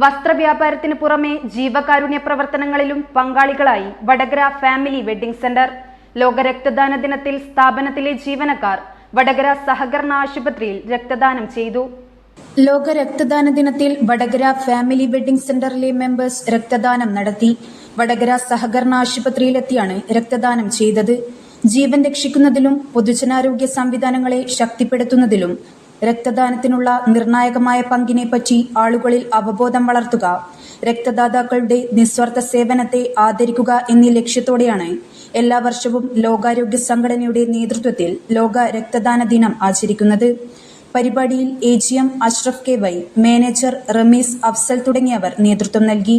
വസ്ത്രവ്യാപാരത്തിന് പുറമെ ജീവകാരുണ്യ പ്രവർത്തനങ്ങളിലും പങ്കാളികളായി വടകര ഫാമിലി വെഡിംഗ് സെന്റർ. ലോക രക്തദാന ദിനത്തിൽ സ്ഥാപനത്തിലെ ജീവനക്കാർ വടകര സഹകരണ ആശുപത്രിയിൽ രക്തദാനം ചെയ്തു. ലോക രക്തദാന ദിനത്തിൽ വടകര ഫാമിലി വെഡിംഗ് സെന്ററിലെ മെമ്പേഴ്സ് രക്തദാനം നടത്തി. വടകര സഹകരണ ആശുപത്രിയിലെത്തിയാണ് രക്തദാനം ചെയ്തത്. ജീവൻ രക്ഷിക്കുന്നതിലും പൊതുജനാരോഗ്യ സംവിധാനങ്ങളെ ശക്തിപ്പെടുത്തുന്നതിലും രക്തദാനത്തിനുള്ള നിർണായകമായ പങ്കിനെപ്പറ്റി ആളുകളിൽ അവബോധം വളർത്തുക രക്തദാതാക്കളുടെ നിസ്വാർത്ഥ സേവനത്തെ ആദരിക്കുക എന്നീ ലക്ഷ്യത്തോടെയാണ് എല്ലാ വർഷവും ലോകാരോഗ്യ സംഘടനയുടെ നേതൃത്വത്തിൽ ലോക രക്തദാന ദിനം ആചരിക്കുന്നത്. പരിപാടിയിൽ A G M Ashraf K Y manager Rameez Afsal തുടങ്ങിയവർ നേതൃത്വം നൽകി.